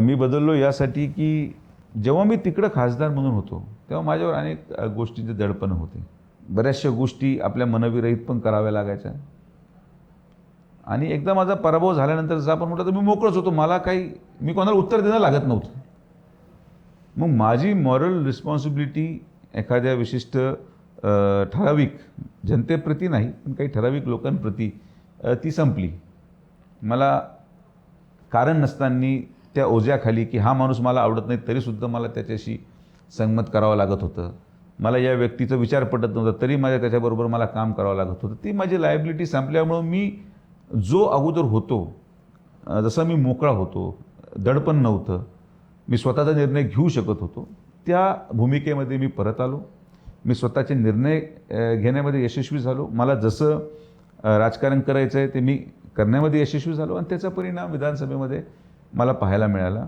मी बदललो यासाठी की जेव्हा मी तिकडं खासदार म्हणून होतो तेव्हा माझ्यावर अनेक गोष्टींचे दडपण होते. बऱ्याचशा गोष्टी आपल्या मनविरहित पण कराव्या लागायच्या. आणि एकदा माझा पराभव झाल्यानंतर जसं आपण म्हटलं तर मी मोकळच होतो. मला काही मी कोणाला उत्तर देणं लागत नव्हतं. मग माझी मॉरल रिस्पॉन्सिबिलिटी एखाद्या विशिष्ट ठराविक जनतेप्रती नाही पण काही ठराविक लोकांप्रती ती संपली. मला कारण नसताना त्या ओझ्याखाली की हा माणूस मला आवडत नाही तरीसुद्धा मला त्याच्याशी संगमत करावं लागत होतं. मला या व्यक्तीचा विचार पटत नव्हता तरी माझ्या त्याच्याबरोबर मला काम करावं लागत होतं. ती माझी लायबिलिटी संपल्यामुळं मी जो अगोदर होतो जसं जसा मी मोकळा होतो दडपण नव्हतं मी स्वतःचा निर्णय घेऊ शकत होतो त्या भूमिकेमध्ये मी परत आलो. मी स्वतःचे निर्णय घेण्यामध्ये यशस्वी झालो. मला जसं राजकारण करायचं आहे ते मी करण्यामध्ये यशस्वी झालो. आणि त्याचा परिणाम विधानसभेमध्ये मला पाहायला मिळाला.